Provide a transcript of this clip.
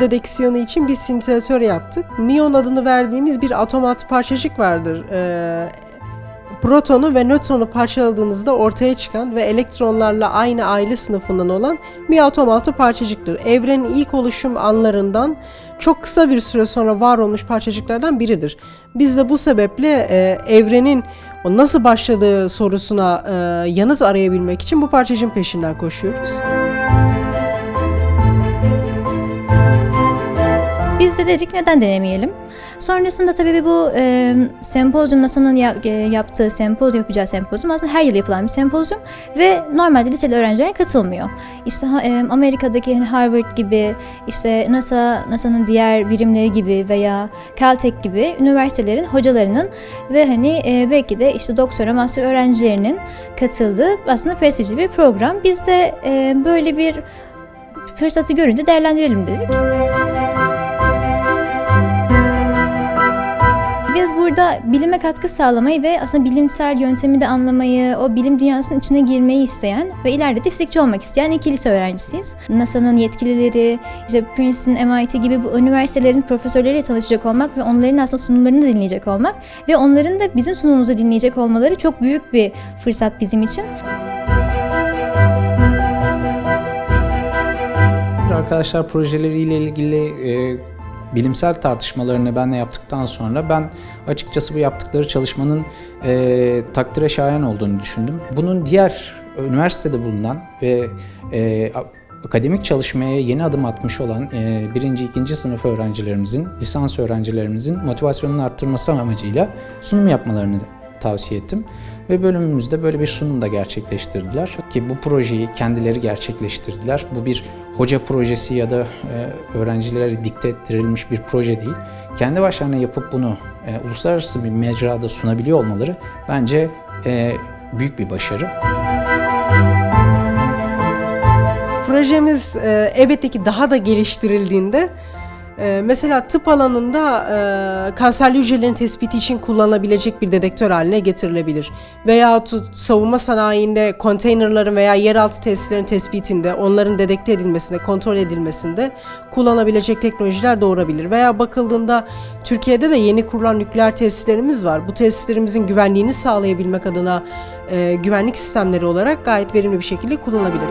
dedeksiyonu için bir sintetör yaptık. Miyon adını verdiğimiz bir atomat parçacık vardır. Ee, protonu ve nötronu parçaladığınızda ortaya çıkan ve elektronlarla aynı aile sınıfından olan bir atom altı parçacıktır. Evrenin ilk oluşum anlarından çok kısa bir süre sonra var olmuş parçacıklardan biridir. Biz de bu sebeple e, evrenin o nasıl başladığı sorusuna e, yanıt arayabilmek için bu parçacığın peşinden koşuyoruz. Biz dedik neden denemeyelim. Sonrasında tabii bu e, sempozyum NASA'nın ya- e, yaptığı sempozyum yapacağı sempozyum aslında her yıl yapılan bir sempozyum ve normalde liseli öğrenciler katılmıyor. İşte e, Amerika'daki hani Harvard gibi işte NASA NASA'nın diğer birimleri gibi veya Caltech gibi üniversitelerin hocalarının ve hani e, belki de işte doktora master öğrencilerinin katıldığı aslında prestijli bir program. Biz de e, böyle bir fırsatı görünce değerlendirelim dedik. Burada bilime katkı sağlamayı ve aslında bilimsel yöntemi de anlamayı, o bilim dünyasının içine girmeyi isteyen ve ileride de fizikçi olmak isteyen iki lise öğrencisiyiz. NASA'nın yetkilileri, işte Princeton, MIT gibi bu üniversitelerin profesörleriyle tanışacak olmak ve onların aslında sunumlarını dinleyecek olmak ve onların da bizim sunumumuzu dinleyecek olmaları çok büyük bir fırsat bizim için. Arkadaşlar projeleriyle ilgili e, bilimsel tartışmalarını benle yaptıktan sonra ben açıkçası bu yaptıkları çalışmanın e, takdire şayan olduğunu düşündüm. Bunun diğer üniversitede bulunan ve e, akademik çalışmaya yeni adım atmış olan e, birinci, ikinci sınıf öğrencilerimizin, lisans öğrencilerimizin motivasyonunu arttırması amacıyla sunum yapmalarını tavsiye ettim. Ve bölümümüzde böyle bir sunum da gerçekleştirdiler. Ki bu projeyi kendileri gerçekleştirdiler. Bu bir hoca projesi ya da e, öğrencilere dikte ettirilmiş bir proje değil. Kendi başlarına yapıp bunu e, uluslararası bir mecrada sunabiliyor olmaları bence e, büyük bir başarı. Projemiz e, elbette ki daha da geliştirildiğinde e, mesela tıp alanında e, kanserli hücrelerin tespiti için kullanılabilecek bir dedektör haline getirilebilir. Veya savunma sanayinde konteynerların veya yeraltı tesislerin tespitinde, onların dedekte edilmesinde, kontrol edilmesinde kullanabilecek teknolojiler doğurabilir. Veya bakıldığında Türkiye'de de yeni kurulan nükleer tesislerimiz var. Bu tesislerimizin güvenliğini sağlayabilmek adına e, güvenlik sistemleri olarak gayet verimli bir şekilde kullanılabilir.